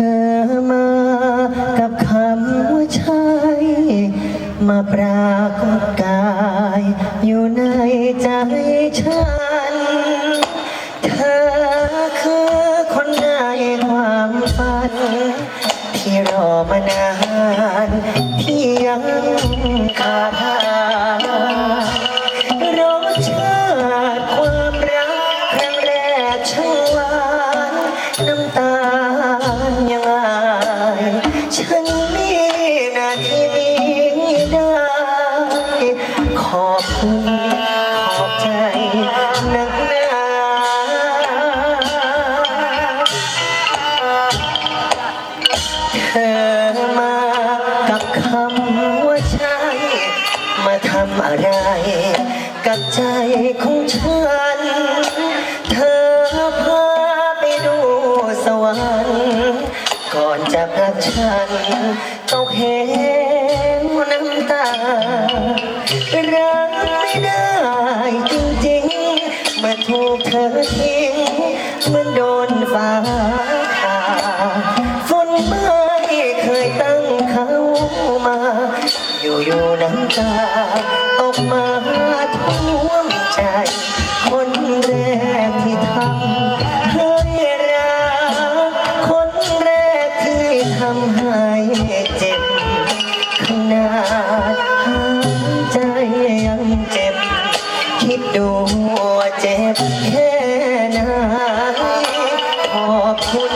อมากับคำว่าใช่มาปรากฏกาย อยู่ในใจฉัน เธอคือคนในความฝัน ที่รอมานาน ที่ยังขาด ทำอะไร กับใจของฉัน เธอพาไปดูสวรรค์ก่อนจะรักฉันต้องเห็นน้ำตารัก ตาออกมาท่วมใจ คนแรกที่ทำให้รักคนแรกที่ทำให้เจ็บขนาดหายใจยังเจ็บ คิดดูว่าเจ็บแค่ไหนขอบคุณ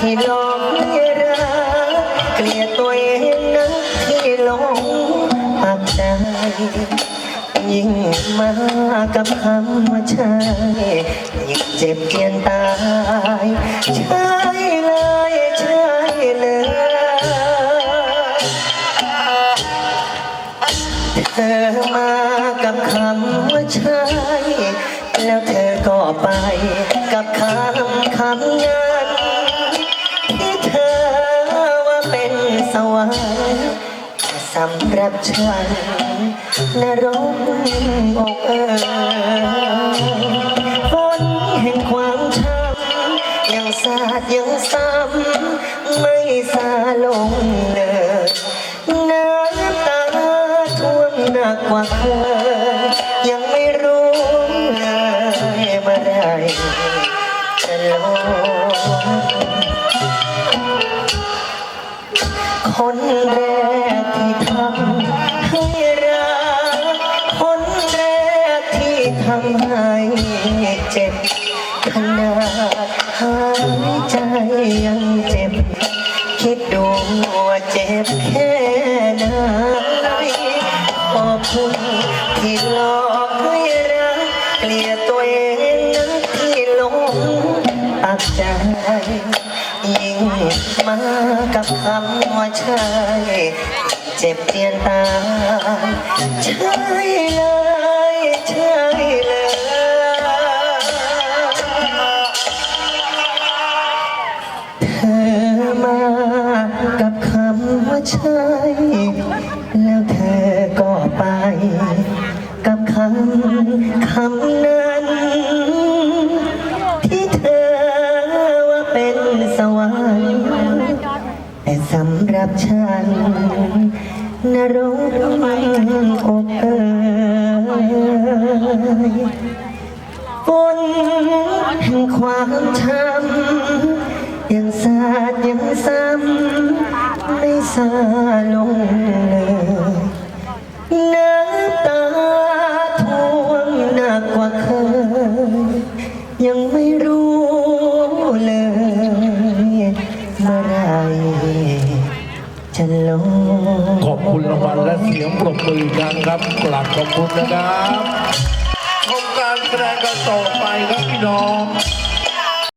ที่หลอกให้รักเกลียดตัวเองนะที่หลง ยิ่งมากับคำว่าใช่ยิ่งเจ็บเจียนตาย ใช่เลยใช่เลยเธอมากับคำว่าใช่แล้วเธอก็ไปกับคำคำนั้นที่เธอว่าเป็นสวรรค์สำหรับฉัน นรกอกเอ่ยฝนแห่งความช้ำยังสาดยังซ้ำไม่สาลงเลยน้ำตาท่วมหนักกว่าเคยยังไม่รู้เลยเมื่อไรจะลงคนแรกที่ทำ ขนาดหายใจยังเจ็บ คิดดูว่าเจ็บแค่ไหนขอบคุณที่หลอกให้รักเกลียดตัวเองนะที่หลงปักใจ ยิ่งมากับคำว่าใช่เจ็บเปลี่ยนตายใช่เลยใช่เลย ใช่แล้วเธอก็ไป กับคำคำนั้น ที่เธอว่าเป็นสวรรค์แต่สำหรับฉัน นรกอกเอ่ยฝนแห่งความช้ำยังสาดยังซ้ำ ไม่สาลงเลยน้ำตาท่วมหนักกว่าเคย ยังไม่รู้เลยเมื่อไรจะลง ขอบคุณรางวัลและเสียงปรบมือกครั้งครับกราบขอบคุณนะครับชมการแสดงกันต่อไปครับพี่น้อง